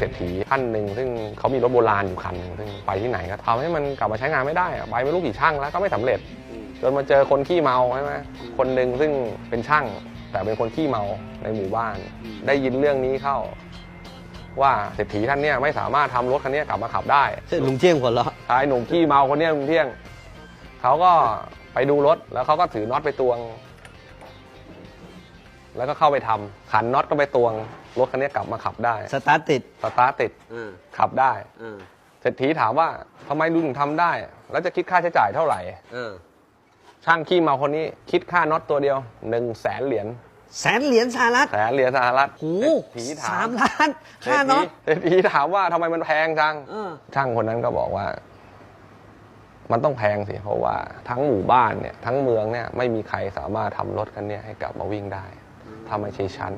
เศรษฐีท่านหนึ่งซึ่งเขามีรถโบราณอยู่คันหนึ่งซึ่งไปที่ไหนก็ทำให้มันกลับมาใช้งานไม่ได้อะไปไม่รู้กี่ช่างแล้วก็ไม่สำเร็จ จนมาเจอคนขี้เมาใช่ไหมคนหนึ่งซึ่งเป็นช่าง แต่เป็นคนขี้เมาในหมู่บ้าน ได้ยินเรื่องนี้เข้า ว่าเศรษฐีท่านเนี่ยไม่สามารถทำรถคันเนี้ยกลับมาขับได้ ลุงเที่ยงหัวเราะชายหนุ่มขี้เมาคนเนี้ยลุงเที่ยง เขาก็ไปดูรถแล้วเขาก็ถือน็อตไปตวง แล้วก็เข้าไปทำขันน็อตก็ไปตวง รถคันเนี้ยกลับมาขับได้สตาร์ทติดสตาร์ทติดขับได้เศรษฐีถามว่าทำไมลุงถึงทำได้ แล้วจะคิดค่าใช้จ่ายเท่าไหร่ช่างขี้เมาคนนี้คิดค่าน็อตตัวเดียวหนึ่งแสนเหรียญแสนเหรียญสหรัฐแสนเหรียญสหรัฐโอ้เศรษฐีถาสามมล้านค่าน็อตเศรษฐีถามว่าทำไมมันแพงจัง เออ ช่างคนนั้นก็บอกว่า มันต้องแพงสิ เพราะว่าทั้งหมู่บ้านเนี่ย ทั้งเมืองเนี่ย ไม่มีใครสามารถทำรถคันเนี้ยให้กลับมาวิ่งได้ถ้าไม่ใช่ชั้น